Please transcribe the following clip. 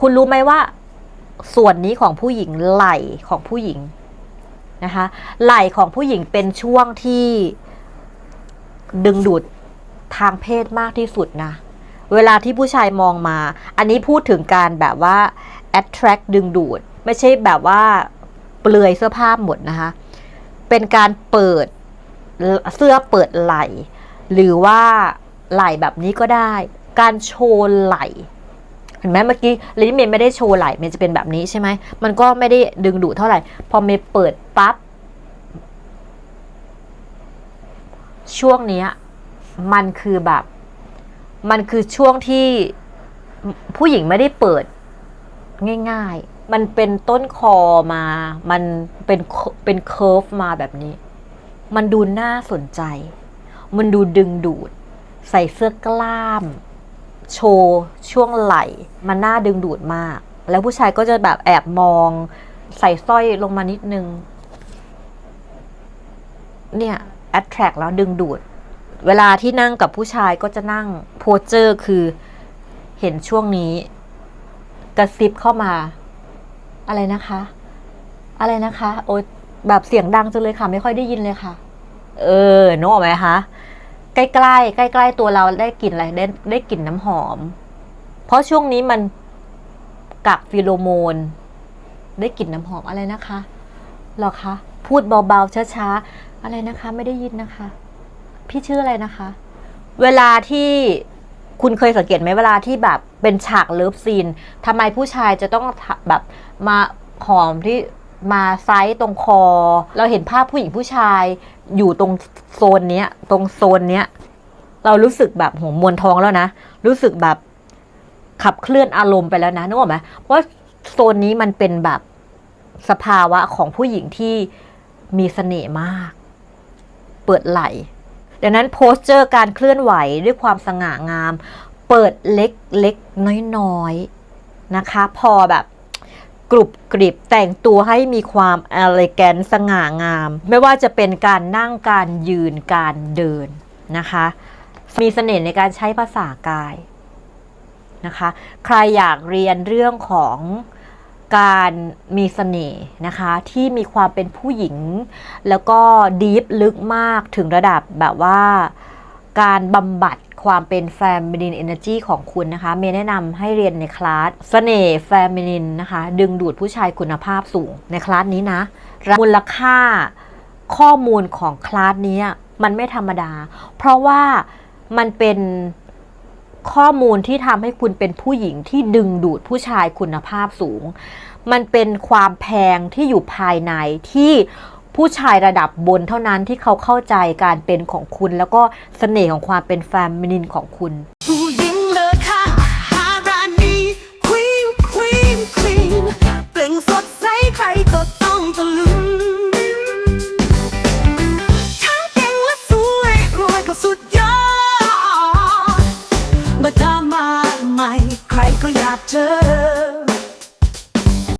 คุณรู้ไหมว่า ส่วนนี้ของผู้หญิงไหล่ของผู้หญิงนะคะ ไหล่ของผู้หญิงเป็นช่วงที่ดึงดูดทางเพศมากที่สุดนะ เวลาที่ผู้ชายมองมา อันนี้พูดถึงการแบบว่า attract ดึงดูด ไม่ใช่แบบว่าเปลือยเสื้อผ้าหมดนะคะ เป็นการเปิดเสื้อเปิดไหล่ หรือว่าไหล่แบบนี้ก็ได้ การโชว์ไหล่ เห็นไหมเมื่อกี้ลินเมย์ไม่ได้โชว์ไหล่เมย์จะเป็นแบบนี้ใช่ไหมมันก็ไม่ได้ดึงดูดเท่าไหร่ พอเมย์เปิดปั๊บช่วงเนี้ยมันคือแบบ มันคือช่วงที่ผู้หญิงไม่ได้เปิดง่ายๆ มันเป็นต้นคอมา มันเป็นเป็นเคิร์ฟมาแบบนี้ มันดูน่าสนใจ มันดูดึงดูด ใส่เสื้อกล้าม โชว์ช่วงไหล่มันน่าดึงดูดมาก แล้วผู้ชายก็จะแบบแอบมองใส่สร้อยลงมานิดนึง เนี่ย attract แล้วดึงดูด เวลาที่นั่งกับผู้ชายก็จะนั่งโพเจอร์คือเห็นช่วงนี้ กระซิบเข้ามา อะไรนะคะ อะไรนะคะ โอ้แบบเสียงดังจังเลยค่ะ ไม่ค่อยได้ยินเลยค่ะ เออนึกออกไหมคะ ใกล้ๆใกล้ๆตัวเราได้กลิ่นอะไรได้ได้กลิ่นน้ำหอม เพราะช่วงนี้มันกักฟิโลโมน ได้กลิ่นน้ำหอมอะไรนะคะหรอคะพูดเบาๆช้าๆอะไรนะคะ ไม่ได้ยินนะคะ พี่ชื่ออะไรนะคะ เวลาที่คุณเคยสังเกตไหมเวลาที่แบบเป็นฉากเลิฟซีนทำไมผู้ชายจะต้องแบบมาหอมที่มาไซส์ตรงคอ เราเห็นภาพผู้หญิงผู้ชาย อยู่ตรงโซนเนี้ย ตรงโซนเนี้ย เรารู้สึกแบบหัวมวนท้องแล้วนะ รู้สึกแบบขับเคลื่อนอารมณ์ไปแล้วนะนึกออกไหมเพราะโซนนี้มันเป็นแบบสภาวะของผู้หญิงที่มีเสน่ห์มาก เปิดไหลดังนั้นโพสเจอร์การเคลื่อนไหวด้วยความสง่างาม เปิดเล็กเล็กน้อยน้อยๆนะคะ พอแบบ กรุบกริบแต่งตัวให้มีความอ l เลแกนสง่างาม ไม่ว่าจะเป็นการนั่งการยืนการเดินนะคะ มีเสน่ห์ในการใช้ภาษากายนะคะ ใครอยากเรียนเรื่องของการมีเสน่ห์นะคะ ที่มีความเป็นผู้หญิง แล้วก็ดีฟลึกมากถึงระดับแบบว่า การบำบัดความเป็นแฟมินินเอเนอร์จีของคุณนะคะ เมย์แนะนำให้เรียนในคลาสเสน่ห์แฟมินินนะคะ ดึงดูดผู้ชายคุณภาพสูงในคลาสนี้นะ มูลค่าข้อมูลของคลาสนี้มันไม่ธรรมดา เพราะว่ามันเป็นข้อมูลที่ทำให้คุณเป็นผู้หญิงที่ดึงดูดผู้ชายคุณภาพสูง มันเป็นความแพงที่อยู่ภายในที่ ผู้ชายระดับบนเท่านั้นที่เขาเข้าใจการเป็นของคุณ แล้วก็เสน่ห์ของความเป็นแฟมินินของคุณผู้หญิงเลอค่ะฮารานีควีนควีนควีนเปล่งสดใสใครก็ต้องตะลึงทั้งเก่งและสวยรวยก็สุดยอดมาดามมาใหม่ใครก็อยากเจอ